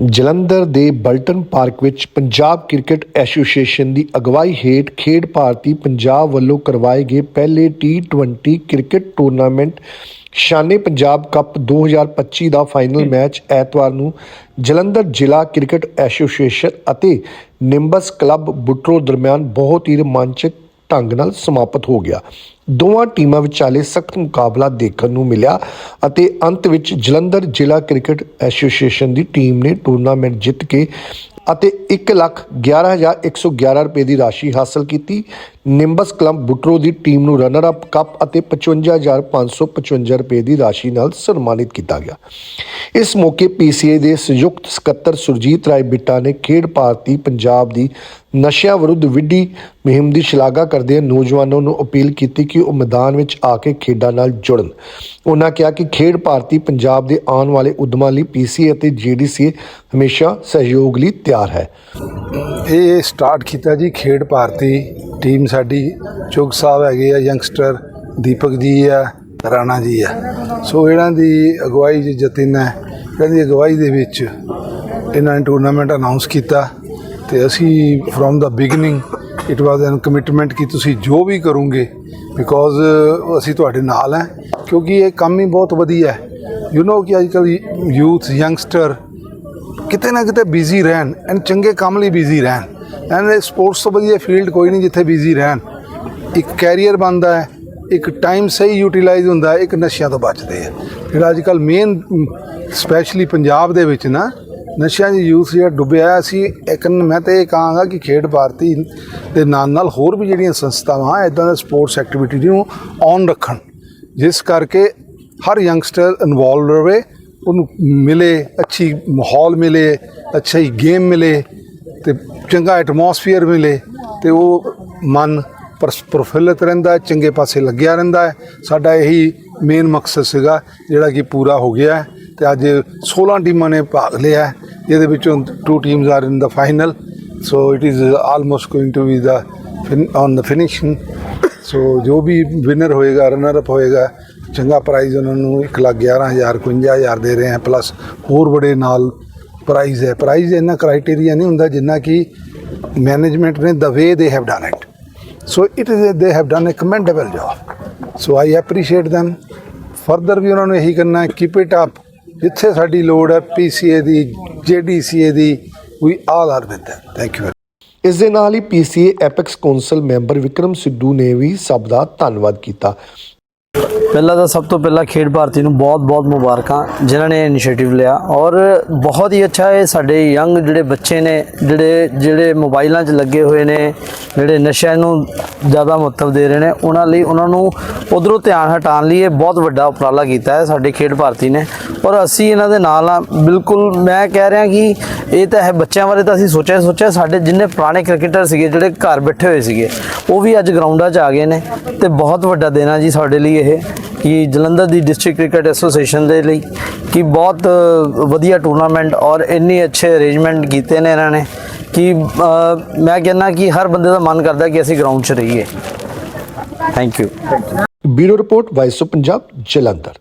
ਜਲੰਧਰ ਦੇ ਬਲਟਨ ਪਾਰਕ ਵਿੱਚ Punjab cricket association ਦੀ ਅਗਵਾਈ ਹੇਠ ਖੇਡ ਭਾਰਤੀ ਪੰਜਾਬ ਵੱਲੋਂ ਕਰਵਾਏ ਗਏ ਪਹਿਲੇ T20 cricket tournament Shane Punjab cup 2025 ਦਾ ਫਾਈਨਲ ਮੈਚ ਐਤਵਾਰ ਨੂੰ ਜਲੰਧਰ ਜ਼ਿਲ੍ਹਾ ਕ੍ਰਿਕਟ ਐਸੋਸੀਏਸ਼ਨ ਅਤੇ ਨਿੰਬਸ ਕਲੱਬ ਬੁੱਟਰੋ ਦਰਮਿਆਨ ਬਹੁਤ ਹੀ ਰੋਮਾਂਚਕ ਢੰਗ ਨਾਲ ਸਮਾਪਤ ਹੋ ਗਿਆ। ਦੋਵਾਂ ਟੀਮਾਂ ਵਿਚਾਲੇ ਸਖਤ ਮੁਕਾਬਲਾ ਦੇਖਣ ਨੂੰ ਮਿਲਿਆ ਅਤੇ ਅੰਤ ਵਿੱਚ ਜਲੰਧਰ ਜ਼ਿਲ੍ਹਾ ਕ੍ਰਿਕਟ ਐਸੋਸੀਏਸ਼ਨ ਦੀ ਟੀਮ ਨੇ ਟੂਰਨਾਮੈਂਟ ਜਿੱਤ ਕੇ ਅਤੇ 111111 ਰੁਪਏ ਦੀ ਰਾਸ਼ੀ ਹਾਸਲ ਕੀਤੀ। ਨਿੰਬਸ ਕਲੱਬ ਬੁਟਰੋ ਦੀ ਟੀਮ ਨੂੰ ਰਨਰ ਅਪ ਕੱਪ ਅਤੇ 55555 ਰੁਪਏ ਦੀ ਰਾਸ਼ੀ ਨਾਲ ਸਨਮਾਨਿਤ ਕੀਤਾ ਗਿਆ। ਇਸ ਮੌਕੇ ਪੀਸੀਏ ਦੇ ਸੰਯੁਕਤ ਸਕੱਤਰ ਸੁਰਜੀਤ ਰਾਏ ਬਿੱਟਾ ਨੇ ਖੇਡ ਭਾਰਤੀ ਪੰਜਾਬ ਦੀ ਨਸ਼ਿਆਂ ਵਿਰੁੱਧ ਵਿੱਢੀ ਮੁਹਿੰਮ ਦੀ ਸ਼ਲਾਘਾ ਕਰਦੇ ਨੌਜਵਾਨਾਂ ਨੂੰ ਅਪੀਲ ਕੀਤੀ ਕਿ ਉਹ ਮੈਦਾਨ ਵਿੱਚ ਆ ਕੇ ਖੇਡਾਂ ਨਾਲ ਜੁੜਨ। ਉਹਨਾਂ ਕਿਹਾ ਕਿ ਖੇਡ ਭਾਰਤੀ ਪੰਜਾਬ ਦੇ ਆਉਣ ਵਾਲੇ ਉਦਮਾਂ ਲਈ ਪੀਸੀਏ ਅਤੇ ਜੀਡੀਸੀ ਹਮੇਸ਼ਾ ਸਹਿਯੋਗ ਲਈ ਤਿਆਰ ਹੈ। ਇਹ ਸਟਾਰਟ ਕੀਤਾ ਜੀ ਖੇਡ ਭਾਰਤੀ ਟੀਮ ਸਾਡੀ। ਚੁਗ ਸਾਹਿਬ ਹੈਗੇ ਆ, ਯੰਗਸਟਰ ਦੀਪਕ ਜੀ ਆ, ਰਾਣਾ ਜੀ ਆ। ਸੋ ਇਹਨਾਂ ਦੀ ਅਗਵਾਈ ਜੀ ਜਤਿਨ ਹੈ। ਇਹਨਾਂ ਦੀ ਅਗਵਾਈ ਦੇ ਵਿੱਚ ਇਹਨਾਂ ਨੇ ਟੂਰਨਾਮੈਂਟ ਅਨਾਉਂਸ ਕੀਤਾ ਤੇ ਅਸੀਂ from the beginning it was an commitment ਕਿ ਤੁਸੀਂ ਜੋ ਵੀ ਕਰੋਗੇ ਬਿਕੋਜ਼ ਅਸੀਂ ਤੁਹਾਡੇ ਨਾਲ ਹੈ, ਕਿਉਂਕਿ ਇਹ ਕੰਮ ਹੀ ਬਹੁਤ ਵਧੀਆ ਹੈ। ਯੂ نو ਕਿ ਅੱਜਕੱਲ ਯੂਥ ਯੰਗਸਟਰ ਕਿਤੇ ਨਾ ਕਿਤੇ ਬਿਜ਼ੀ ਰਹਿਣ ਐਂਡ ਚੰਗੇ ਕੰਮ ਲਈ ਬਿਜ਼ੀ ਰਹਿਣ। ਐਂਡ ਸਪੋਰਟਸ ਤੋਂ ਵਧੀਆ ਫੀਲਡ ਕੋਈ ਨਹੀਂ ਜਿੱਥੇ ਬਿਜ਼ੀ ਰਹਿਣ। ਇੱਕ ਕੈਰੀਅਰ ਬਣਦਾ ਹੈ, ਇੱਕ ਟਾਈਮ ਸਹੀ ਯੂਟਿਲਾਈਜ਼ ਹੁੰਦਾ ਇੱਕ ਨਸ਼ਿਆਂ ਤੋਂ ਬਚਦੇ ਆ ਜਿਹੜਾ ਅੱਜ ਕੱਲ ਮੇਨ ਸਪੈਸ਼ਲੀ ਪੰਜਾਬ ਦੇ ਵਿੱਚ ਨਾ ਨਸ਼ਿਆਂ ਦੀ ਯੂਥ ਜਿਹੜਾ ਡੁੱਬਿਆ ਹੈ, ਅਸੀਂ ਇੱਕ ਮੈਂ ਤਾਂ ਇਹ ਕਹਾਂਗਾ ਕਿ ਖੇਡ ਭਾਰਤੀ ਦੇ ਨਾਲ ਨਾਲ ਹੋਰ ਵੀ ਜਿਹੜੀਆਂ ਸੰਸਥਾਵਾਂ ਇਦਾਂ ਦਾ ਸਪੋਰਟਸ ਐਕਟੀਵਿਟੀ ਨੂੰ ਔਨ ਰੱਖਣ। ਜਿਸ ਕਰਕੇ ਹਰ ਯੰਗਸਟਰ ਇਨਵੋਲਵ ਰਹੇ ਉਹਨੂੰ ਮਿਲੇ ਅੱਛੀ ਮਾਹੌਲ ਮਿਲੇ ਅੱਛੀ ਗੇਮ ਮਿਲੇ ਤੇ ਚੰਗਾ ਐਟਮੋਸਫੀਅਰ ਮਿਲੇ ਤੇ ਉਹ ਮਨ ਪ੍ਰਸ- ਪ੍ਰਫੁੱਲਿਤ ਰਹਿੰਦਾ ਚੰਗੇ ਪਾਸੇ ਲੱਗਿਆ ਰਹਿੰਦਾ ਹੈ। ਸਾਡਾ ਇਹੀ ਮੇਨ ਮਕਸਦ ਸੀਗਾ ਜਿਹੜਾ ਕਿ ਪੂਰਾ ਹੋ ਗਿਆ ਹੈ ਤੇ ਅੱਜ 16 ਟੀਮਾਂ ਨੇ ਭਾਗ ਲਿਆ ਜਿਹਦੇ ਵਿੱਚੋਂ two teams are in the final so it is almost going to be the on the finishing so ਜੋ ਵੀ ਵਿਨਰ ਹੋਏਗਾ ਰਨਰ ਅਪ ਹੋਏਗਾ, ਚੰਗਾ ਪ੍ਰਾਈਜ਼ ਉਹਨਾਂ ਨੂੰ 1 ਲੱਖ 11000 51000 ਦੇ ਰਹੇ ਹਾਂ ਪਲੱਸ ਹੋਰ ਬੜੇ ਨਾਲ ਪ੍ਰਾਈਜ਼ ਹੈ। ਪ੍ਰਾਈਜ਼ ਇਹਨਾਂ ਕ੍ਰਾਈਟੇਰੀਆ ਨਹੀਂ ਹੁੰਦਾ ਜਿੰਨਾ ਕਿ ਮੈਨੇਜਮੈਂਟ ਨੇ the way they have done it so it is they have done a commendable job so I appreciate them. Further ਵੀ ਉਹਨਾਂ ਨੂੰ ਇਹੀ ਕਰਨਾ ਕੀਪ ਇਟ ਅਪ ਜਿੱਥੇ ਸਾਡੀ ਲੋੜ ਹੈ ਪੀਸੀਏ ਦੀ ਜੀਡੀਸੀਏ ਦੀ ਵੀ all are with thank you ਇਸ ਦੇ ਨਾਲ ਹੀ PCA apex council member Vikram Sidhu ਨੇ ਵੀ ਸਭ ਦਾ ਧੰਨਵਾਦ ਕੀਤਾ। ਪਹਿਲਾਂ ਤਾਂ ਸਭ ਤੋਂ ਪਹਿਲਾਂ ਖੇਡ ਭਾਰਤੀ ਨੂੰ ਬਹੁਤ-ਬਹੁਤ ਮੁਬਾਰਕਾਂ, ਜਿਨ੍ਹਾਂ ਨੇ ਇਨੀਸ਼ੀਏਟਿਵ ਲਿਆ। ਔਰ ਬਹੁਤ ਹੀ ਅੱਛਾ ਹੈ ਸਾਡੇ ਯੰਗ ਜਿਹੜੇ ਬੱਚੇ ਨੇ, ਜਿਹੜੇ ਜਿਹੜੇ ਮੋਬਾਈਲਾਂ 'ਚ ਲੱਗੇ ਹੋਏ ਨੇ, ਜਿਹੜੇ ਨਸ਼ਿਆਂ ਨੂੰ ਜ਼ਿਆਦਾ ਮਹੱਤਵ ਦੇ ਰਹੇ ਨੇ, ਉਹਨਾਂ ਲਈ ਉਹਨਾਂ ਨੂੰ ਉਧਰੋਂ ਧਿਆਨ ਹਟਾਉਣ ਲਈ ਇਹ ਬਹੁਤ ਵੱਡਾ ਉਪਰਾਲਾ ਕੀਤਾ ਹੈ ਸਾਡੇ ਖੇਡ ਭਾਰਤੀ ਨੇ। ਔਰ ਅਸੀਂ ਇਹਨਾਂ ਦੇ ਨਾਲ ਆ ਬਿਲਕੁਲ ਮੈਂ ਕਹਿ ਰਿਹਾ ਕਿ ਇਹ ਤਾਂ ਹੈ ਬੱਚਿਆਂ ਬਾਰੇ ਤਾਂ ਅਸੀਂ ਸੋਚਿਆ ਸੋਚਿਆ, ਸਾਡੇ ਜਿੰਨੇ ਪੁਰਾਣੇ ਕ੍ਰਿਕਟਰ ਸੀਗੇ, ਜਿਹੜੇ ਘਰ ਬੈਠੇ ਹੋਏ ਸੀਗੇ, ਉਹ ਵੀ ਅੱਜ ਗਰਾਊਂਡਾਂ 'ਚ ਆ ਗਏ ਨੇ। ਤੇ ਬਹੁਤ ਵੱਡਾ ਦਿਨ ਆ ਜੀ ਸਾਡੇ ਲਈ ਇਹ ਕਿ ਜਲੰਧਰ ਦੀ ਡਿਸਟ੍ਰਿਕਟ ਕ੍ਰਿਕਟ ਐਸੋਸੀਏਸ਼ਨ ਦੇ ਲਈ ਕਿ ਬਹੁਤ ਅ, ਵਧੀਆ ਟੂਰਨਾਮੈਂਟ ਔਰ ਇੰਨੇ ਅੱਛੇ ਅਰੇਂਜਮੈਂਟ ਕੀਤੇ ਨੇ ਇਹਨਾਂ ਨੇ ਕਿ ਅ, ਮੈਂ ਕਹਿੰਦਾ ਕਿ ਹਰ ਬੰਦੇ ਦਾ ਮਨ ਕਰਦਾ ਕਿ ਅਸੀਂ ਗਰਾਊਂਡ 'ਚ ਰਹੀਏ। Thank you bureau report voice of Punjab Jalandhar.